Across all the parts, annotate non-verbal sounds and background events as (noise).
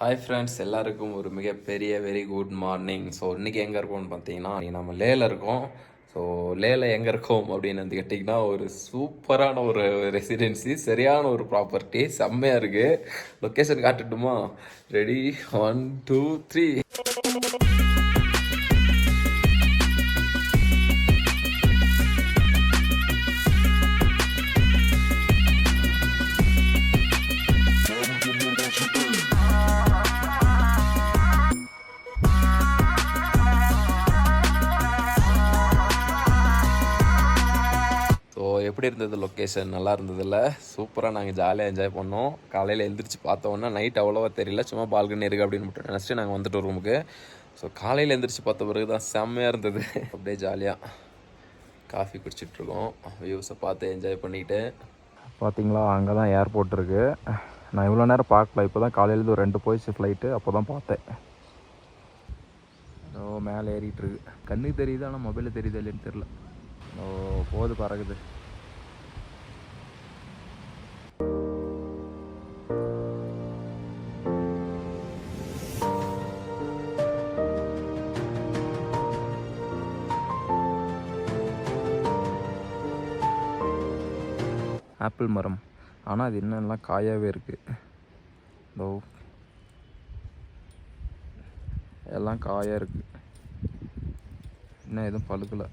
Hi friends எல்லாருக்கும் ஒரு மிகப்பெரிய வெரி குட் மார்னிங் ஸோ இன்றைக்கி எங்கே இருக்கோம்னு பார்த்தீங்கன்னா நம்ம லேல இருக்கோம். ஸோ லேல எங்கே இருக்கோம் அப்படின்னு வந்து கேட்டிங்கன்னா ஒரு சூப்பரான ஒரு ரெசிடென்சி சரியான ஒரு ப்ராப்பர்ட்டி செம்மையாக இருக்குது லொக்கேஷன் காட்டுட்டுமா? ரெடி ஒன் டூ த்ரீ எப்படி இருந்தது லொக்கேஷன் நல்லா இருந்ததில்ல. சூப்பராக நாங்கள் ஜாலியாக என்ஜாய் பண்ணோம். காலையில் எழுந்திரிச்சு பார்த்தோன்னா நைட் அவ்வளோவா தெரியல. சும்மா பால்கனி இருக்குது அப்படின்னு மட்டும் நினச்சிட்டு நாங்கள் வந்துட்டோம் ரூமுக்கு ஸோ காலையில் எழுந்திரிச்சு பார்த்த பிறகு தான் செம்மையாக இருந்தது. அப்படியே ஜாலியாக காஃபி குடிச்சிட்ருக்கோம் வியூஸை பார்த்து என்ஜாய் பண்ணிக்கிட்டு பார்த்தீங்களா அங்கே தான் ஏர்போர்ட் இருக்குது நான் இவ்வளோ நேரம் பார்க்கல. இப்போ தான் காலையிலேருந்து ஒரு ரெண்டு போயிடுச்சு ஃப்ளைட்டு அப்போ தான் பார்த்தேன். ஓ மேலே ஏறிட்டுருக்கு கண்ணுக்கு தெரியுது? ஆனால் மொபைலில் தெரியுது இல்லைன்னு தெரில ஓ போது பறகுது ஆப்பிள் மரம். ஆனால் அது என்னெல்லாம் காயாகவே இருக்குது இதோ. எல்லாம் காயாக இருக்குது இன்னும் எதுவும் பழுக்கலை.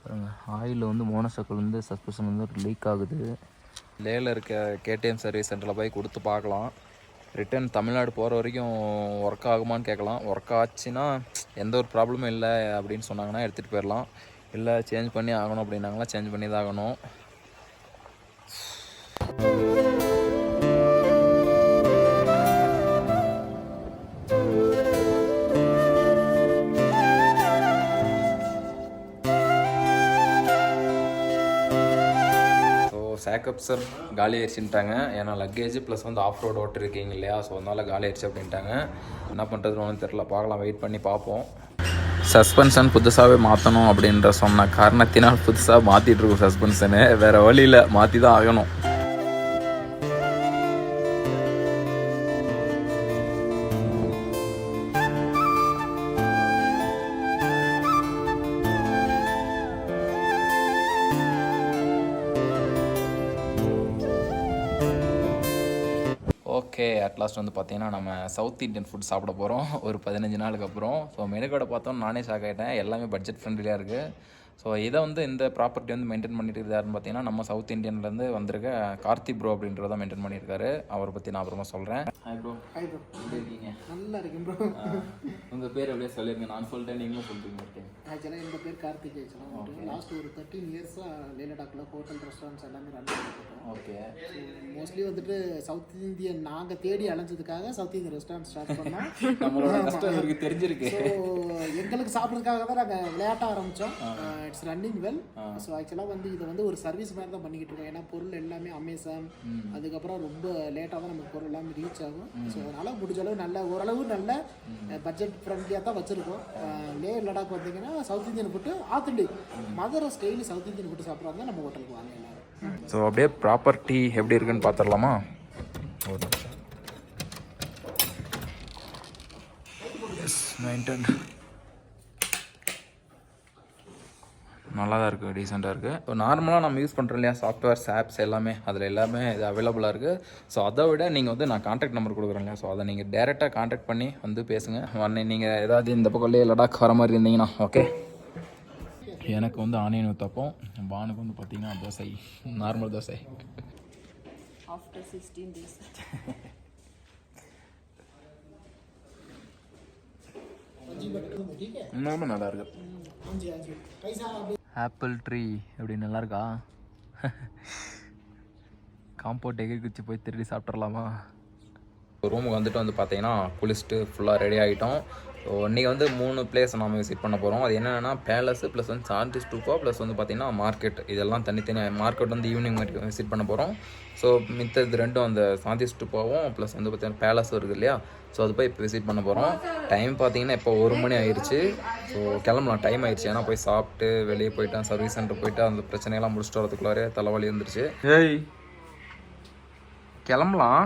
பாருங்க ஆயில் வந்து மோனோசைக்கிள் வந்து சஸ்பென்ஷன் வந்து லீக் ஆகுது. லேல இருக்க கேடிஎம் சர்வீஸ் சென்டரில் போய் கொடுத்து பார்க்கலாம். ரிட்டர்ன் தமிழ்நாடு போகிற வரைக்கும் ஒர்க் ஆகுமான்னு கேட்கலாம். ஒர்க் ஆச்சுன்னா எந்த ஒரு ப்ராப்ளமும் இல்லை அப்படின்னு சொன்னாங்கன்னா எடுத்துகிட்டு போயிடலாம். இல்லை சேஞ்ச் பண்ணி ஆகணும் அப்படின்னாங்களா சேஞ்ச் பண்ணி தான் ஆகணும். சேக்கப் சார் காலி ஆயிடுச்சுட்டாங்க ஏன்னா லக்கேஜ் ப்ளஸ் வந்து ஆஃப் ரோடு ஓட்டிருக்கீங்க இல்லையா? ஸோ அதனால் காலி ஆயிடுச்சு அப்படின்ட்டாங்க. என்ன பண்ணுறதுன்னு ஒன்றும் தெரில பார்க்கலாம் வெயிட் பண்ணி பார்ப்போம். சஸ்பென்ஷன் புதுசாகவே மாற்றணும் அப்படின்ற சொன்ன காரணத்தினால் புதுசாக மாற்றிட்டுருக்கோம் சஸ்பென்ஷனு வேறு வழியில் மாற்றி தான் ஆகணும். ஓகே அட்லாஸ்ட் வந்து பார்த்தீங்கன்னா நம்ம சவுத் இந்தியன் ஃபுட் சாப்பிட போகிறோம் ஒரு பதினஞ்சு நாளுக்கு அப்புறம். ஸோ மெனு கார்டை பார்த்தோம் நானே ஷாக் ஆகிட்டேன் எல்லாமே பட்ஜெட் ஃப்ரெண்ட்லியாக இருக்குது ஸோ இதை வந்து இந்த ப்ராப்பர்ட்டி வந்து மெயின்டைன் பண்ணிட்டு இருக்காருன்னு பார்த்தீங்கன்னா நம்ம சவுத் இந்தியன்லேருந்து வந்திருக்க கார்த்தி ப்ரோ அப்படின்றத மெயின்டைன் பண்ணியிருக்காரு. அவரை பற்றி நான் அப்புறமா சொல்கிறேன் ஹாய் ப்ரோ ஹாய் ப்ரோ எப்படி இருக்கீங்க? நல்லா இருக்கேன் ப்ரோ உங்கள் பேர் அப்படியே சொல்லிருங்க. நான் சொல்லிட்டேன் நீங்களும் சொல்லிட்டு இருக்கேன் ஆக்சுவலாக என்னோட பேர் கார்த்திக் ஆக்சுவலாக லாஸ்ட் ஒரு தேர்ட்டீன் இயர்ஸாக லேலடாக்கில் ஹோட்டல் ரெஸ்டாரண்ட்ஸ் எல்லாமே ரன் பண்ணிட்டு ஓகே மோஸ்ட்லி வந்துட்டு சவுத் இந்தியன் நாங்கள் தேடி அலைஞ்சதுக்காக சவுத் இந்தியன் ரெஸ்டாரண்ட் ஸ்டார்ட் பண்ணோம். நம்மளோட கஷ்டம் தெரிஞ்சிருக்கு. ஸோ எங்களுக்கு சாப்பிட்றதுக்காக தான் நாங்கள் விளையாட்ட ஆரம்பித்தோம் இட்ஸ் ரன்னிங் வெல் ஸோ ஆக்சுவலாக வந்து இதை வந்து ஒரு சர்வீஸ் மாதிரி தான் பண்ணிக்கிட்டு இருக்கோம். ஏன்னா பொருள் எல்லாமே அமேசான் அதுக்கப்புறம் ரொம்ப லேட்டாக தான் நமக்கு பொருள் எல்லாமே ரீச் ஆகும். ஸோ அதனால் முடிஞ்ச அளவு நல்ல ஓரளவு நல்ல பட்ஜெட் ஃப்ரெண்ட்லியாக தான் வச்சுருக்கோம். லே லடாக் பார்த்தீங்கன்னா south Indian food authentic Madurai style south Indian food சாப்பிட்றாங்க நம்ம ஹோட்டலுக்கு வாங்க எல்லாரும். ஸோ அப்படியே ப்ராப்பர்ட்டி எப்படி இருக்குன்னு பார்த்துடலாமா ஒரு நிமிஷம். எஸ் மெயின்டைன் நல்லா தான் இருக்குது டீசெண்டாக இருக்குது இப்போ நார்மலாக நம்ம யூஸ் பண்ணுறோம் இல்லையா? சாஃப்ட்வேர்ஸ் ஆப்ஸ் எல்லாமே. அதில் எல்லாமே இது அவைலபிளாக இருக்குது ஸோ அதை விட நீங்கள் வந்து நான் காண்டாக்ட் நம்பர் கொடுக்குறேன் இல்லையா? ஸோ அதை நீங்கள் டேரெக்டாக காண்டாக்ட் பண்ணி வந்து பேசுங்க. உடனே நீங்கள் ஏதாவது இந்த பக்கம்லேயே லடாக் வர மாதிரி இருந்தீங்கன்னா ஓகே எனக்கு வந்து ஆனியன் ஊத்தப்பம் பானுக்கு வந்து பார்த்தீங்கன்னா dosa. Normal dosa. After 16 days. இன்னுமே நல்லா இருக்கு. ஆப்பிள் ட்ரீ எப்படி நல்லா இருக்கா? காம்பவுண்ட் எகிரி குச்சி போய் திருடி சாப்பிட்றலாமா ரூமுக்கு வந்துட்டு வந்து பார்த்தீங்கன்னா குளிச்சுட்டு ஃபுல்லாக ரெடி ஆகிட்டோம் ஸோ இன்றைக்கி வந்து மூணு பிளேஸ் நம்ம விசிட் பண்ண போகிறோம் அது என்னென்னா பேலஸ் ப்ளஸ் வந்து சார்ஜி ஸ்டூப்பா ப்ளஸ் வந்து பார்த்தீங்கன்னா மார்க்கெட் இதெல்லாம் தனித்தனியாக மார்க்கெட் வந்து ஈவினிங் வரைக்கும் விசிட் பண்ண போகிறோம் ஸோ மித்தது ரெண்டும் அந்த சாந்தி ஸ்டூப்பாவும் ப்ளஸ் வந்து பார்த்தீங்கன்னா பேலஸும் இருக்குது இல்லையா? ஸோ அது போய் இப்போ விசிட் பண்ண போகிறோம் டைம் பார்த்தீங்கன்னா இப்போ ஒரு மணி ஆயிடுச்சு ஸோ கிளம்பலாம். டைம் ஆயிடுச்சு ஏன்னா போய் சாப்பிட்டு வெளியே போயிட்டேன் சர்வீஸ் சென்டர் போயிட்டு அந்த பிரச்சனையெல்லாம் முடிச்சுட்டு வரதுக்குள்ளாரே தலைவலி இருந்துருச்சு ஏய். கிளம்பலாம்.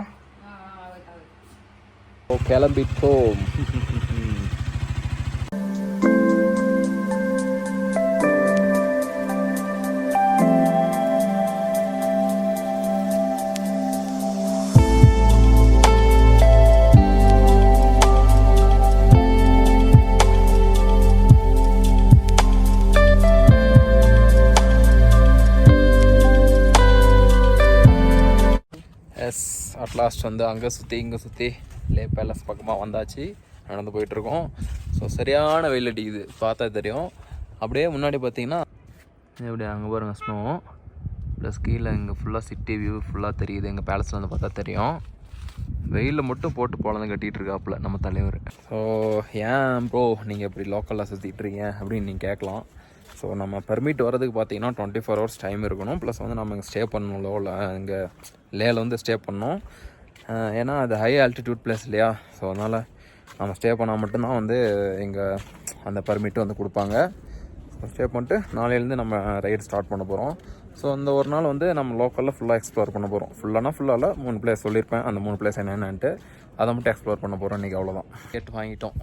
ஓ கிளம்பிட்டோம். லாஸ்ட் வந்து அங்கே சுற்றி இங்கே சுற்றி லே பேலஸ் பக்கமாக வந்தாச்சு. நடந்து போயிட்டுருக்கோம். ஸோ சரியான வெயில் அடிக்குது. பார்த்தா தெரியும். அப்படியே முன்னாடி பார்த்தீங்கன்னா இப்படி அங்கே பாருங்கள் ஸ்னோ ப்ளஸ் கீழே இங்கே ஃபுல்லாக சிட்டி வியூ ஃபுல்லாக தெரியுது. எங்கள் பேலஸில் வந்து பார்த்தா தெரியும். வெயிலில் மட்டும் போட்டு போலந்து கட்டிகிட்டு இருக்காப்புல நம்ம தலைவர். ஸோ ஏன் ப்ரோ நீங்கள் இப்படி லோக்கலில் சுற்றிட்டு இருக்கீங்க அப்படின்னு நீங்கள் கேட்கலாம். ஸோ நம்ம பெர்மிட் வரதுக்கு பார்த்தீங்கன்னா டுவெண்ட்டி ஃபோர் ஹவர்ஸ் டைம் இருக்கணும். ப்ளஸ் வந்து நம்ம இங்கே ஸ்டே பண்ணணும் லோவில் இங்கே லேல வந்து ஸ்டே பண்ணணும். ஏன்னா அது ஹை ஆல்டிடியூட் பிளேஸ் இல்லையா? ஸோ அதனால் நம்ம ஸ்டே பண்ணால் மட்டும்தான் வந்து எங்கள் அந்த பர்மிட்டும் வந்து கொடுப்பாங்க. ஸ்டே பண்ணிட்டு நாளையிலேருந்து நம்ம ரைடு ஸ்டார்ட் பண்ண போகிறோம் ஸோ அந்த ஒரு நாள் வந்து நம்ம லோக்கலில் ஃபுல்லாக எக்ஸ்ப்ளோர் பண்ண போகிறோம் ஃபுல்லானா ஃபுல்லாக மூணு பிளேஸ் சொல்லியிருப்பேன். அந்த மூணு பிளேஸ் என்னென்னன்ட்டு அதை மட்டும் எக்ஸ்ப்ளோர் பண்ண போகிறோம் இன்றைக்கி அவ்வளோதான் டிக்கெட் வாங்கிட்டோம்.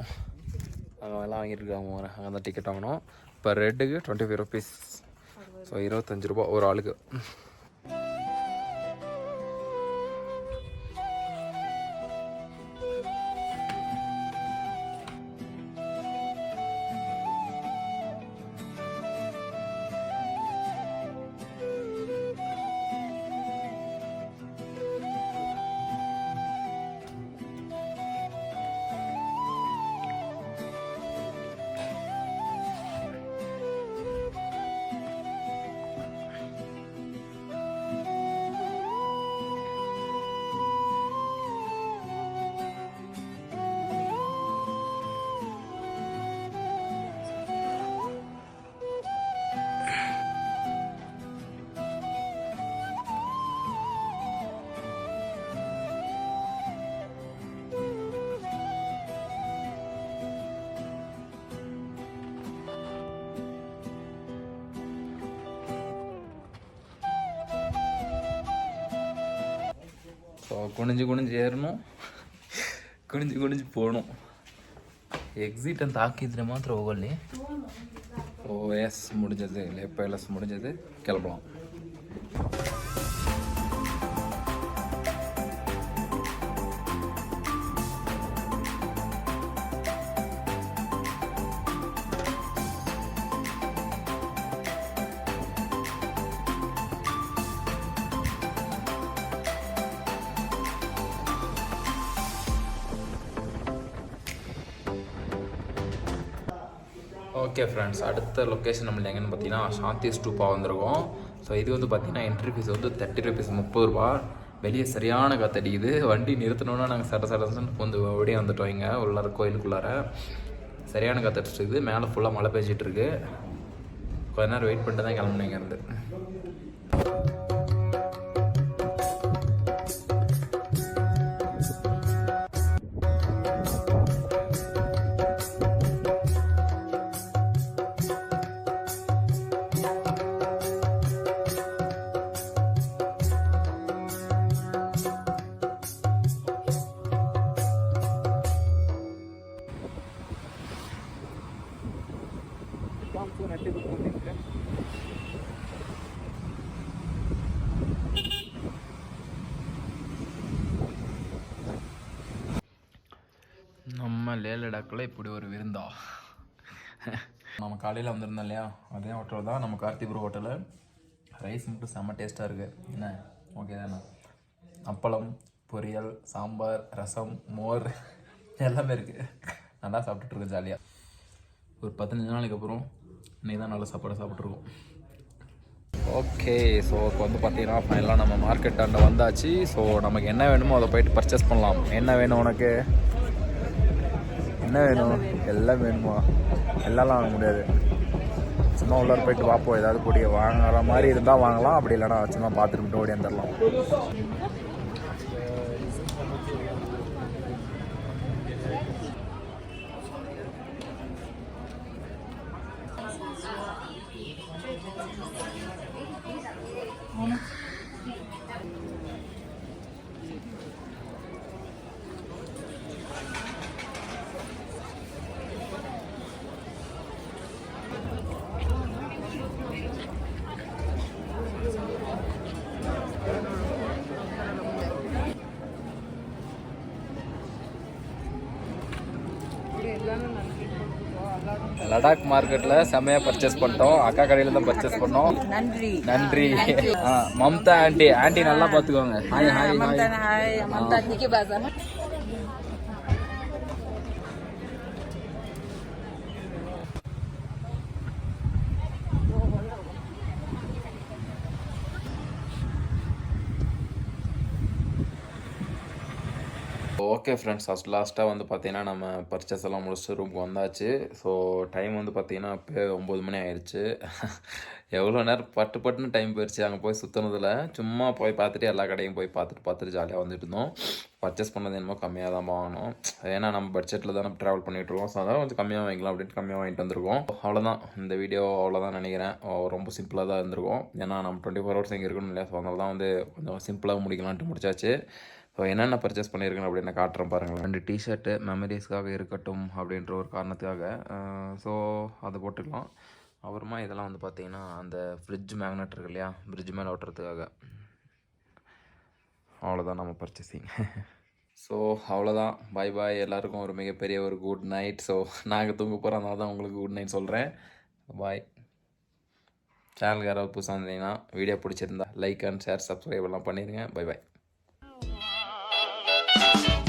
அவங்க எல்லாம் வாங்கிட்டு இருக்காங்க அங்கே தான் டிக்கெட் வாங்கினோம். இப்போ ரெட்டுக்கு டுவெண்ட்டி ஃபைவ் ருபீஸ் ஸோ இருபத்தஞ்சு ரூபா ஒரு ஆளுக்கு. ಕುಣಿಜಿ ಕುಣಿಜಿ ಏರ್ನು ಕುಣಿಜಿ ಕುಣಿಜಿ ಪೋಣು ಎಕ್ಸಿಟ್ ಅಂತ ಹಾಕಿದ್ರೆ ಮಾತ್ರ ಹೋಗಲ್ಲಿ. ಓ ಎಸ್ ಮುಡಿಜದೆ ಲೇಪ ಎಲ್ ಎಸ್ ಮುಡಿಜದೆ. ಕೆಲವು ஓகே ஃப்ரெண்ட்ஸ் அடுத்த லொக்கேஷன் நம்ம எங்கன்னு பார்த்தீங்கன்னா சாந்தி ஸ்டூப்பா வந்திருக்கோம். ஸோ இது வந்து பார்த்தீங்கன்னா என்ட்ரி ஃபீஸ் வந்து தேர்ட்டி ருபீஸ் முப்பது ரூபா. வெளியே சரியான காத்தடிக்குது வண்டி நிறுத்தினோன்னா நாங்கள் சட சடன்னு கொஞ்சம் வெளியே வந்துட்டோம் இங்கே உள்ளார கோயிலுக்குள்ளார. சரியான காத்தடிச்சிருக்குது இருக்குது. மேலே ஃபுல்லாக மழை பெஞ்சிட்டு இருக்கு. கொஞ்ச நேரம் வெயிட் பண்ணிட்டு தான் கிளம்புனேங்க இங்கேருந்து நம்ம லே லடாக்கில் இப்படி ஒரு விருந்தா. நம்ம காலையில் வந்திருந்தோம் இல்லையா? அதே ஹோட்டல் தான் நம்ம கார்த்திபுரம் ஹோட்டலில் ரைஸ் மட்டும் செம்ம டேஸ்ட்டாக இருக்குது என்ன? ஓகே தானே? அப்பளம் பொரியல் சாம்பார் ரசம் மோர் (laughs) எல்லாமே இருக்குது நல்லா சாப்பிட்டுட்ருக்கோம் ஜாலியாக ஒரு பதினஞ்சு நாளைக்கு அப்புறம் நீ தான் நல்ல சாப்பாடு சாப்பிட்ருக்கோம் ஓகே ஸோ இப்போ வந்து பார்த்தீங்கன்னா ஃபைனலாக நம்ம மார்க்கெட் அண்டை வந்தாச்சு. ஸோ நமக்கு என்ன வேணுமோ அதை போயிட்டு பர்ச்சேஸ் பண்ணலாம். என்ன வேணும் உனக்கு? என்ன வேணும்? எல்லாம் வேணுமா? எல்லாம் வாங்க முடியாது. சும்மா உள்ளார போயிட்டு பார்ப்போம் ஏதாவது கூடிய வாங்குற மாதிரி இருந்தால் வாங்கலாம். அப்படி இல்லைனா சும்மா பார்த்துட்டு ஓடி வந்துடலாம் லடாக் மார்க்கெட்டில் செமையா பர்ச்சேஸ் பண்ணிட்டோம். அக்கா கடையில தான் பர்ச்சேஸ் பண்ணோம். நன்றி. நன்றி. மம்தா ஆண்டி. ஆண்டி நல்லா பார்த்துக்கோங்க. Hi hi hi okay friends first லாஸ்ட்டாக வந்து பார்த்தீங்கன்னா நம்ம பர்ச்சேஸ் எல்லாம் முடிச்சுட்டு ரூமுக்கு வந்தாச்சு. ஸோ டைம் வந்து பார்த்தீங்கன்னா இப்போ ஒம்பது மணி ஆயிடுச்சு (laughs) எவ்வளோ நேரம் பட்டு பட்டுன்னு டைம் போயிடுச்சு அங்கே போய் சுற்றுனதில் சும்மா போய் பார்த்துட்டு எல்லா கடையும் போய் பார்த்துட்டு பார்த்துட்டு ஜாலியாக வந்துட்டு இருந்தோம். பர்ச்சேஸ் பண்ணது என்னமோ கம்மியாக தான் வாங்கணும் ஏன்னா நம்ம பட்ஜெட்டில் தான் நம்ம ட்ராவல் பண்ணிகிட்டு இருக்கோம். ஸோ அதனால் கொஞ்சம் கம்மியாக வாங்கிக்கலாம் அப்படின்ட்டு கம்மியாக வாங்கிட்டு வந்திருக்கோம். அவ்வளோதான் இந்த வீடியோ அவ்வளோதான் நினைக்கிறேன். ரொம்ப சிம்பிளாக தான் இருந்திருக்கும். ஏன்னா நம்ம டுவெண்ட்டி ஃபோர் ஹவர்ஸ் இங்கே இருக்கணும் இல்லையா? ஸோ அதனால தான் வந்து கொஞ்சம் சிம்பிளாக முடிக்கலான்ட்டு முடிச்சாச்சு. ஸோ என்னென்ன பர்ச்சேஸ் பண்ணியிருக்கேன் அப்படின்னு காட்டுறேன் பாருங்களேன். ரெண்டு டிஷர்ட்டு மெமரிஸ்க்காக இருக்கட்டும் அப்படின்ற ஒரு காரணத்துக்காக ஸோ அதை போட்டுக்கலாம். அப்புறமா இதெல்லாம் வந்து பார்த்தீங்கன்னா அந்த ஃப்ரிட்ஜ் மேக்னெட் இருக்கு இல்லையா? ஃப்ரிட்ஜ் மேலே ஓட்டுறதுக்காக அவ்வளோதான் நம்ம பர்ச்சேசிங் ஸோ அவ்வளோதான் பாய் பாய் எல்லாருக்கும் ஒரு மிகப்பெரிய ஒரு குட் நைட் ஸோ நாங்கள் தூங்க போகிறோம் அதனால தான் உங்களுக்கு குட் நைட் சொல்கிறேன் பாய் சேனலுக்கு யாராவது புதுசாக இருந்தீங்கன்னா வீடியோ பிடிச்சிருந்தா லைக் அண்ட் ஷேர் சப்ஸ்கிரைப் எல்லாம் பண்ணிடுங்க பை பாய் you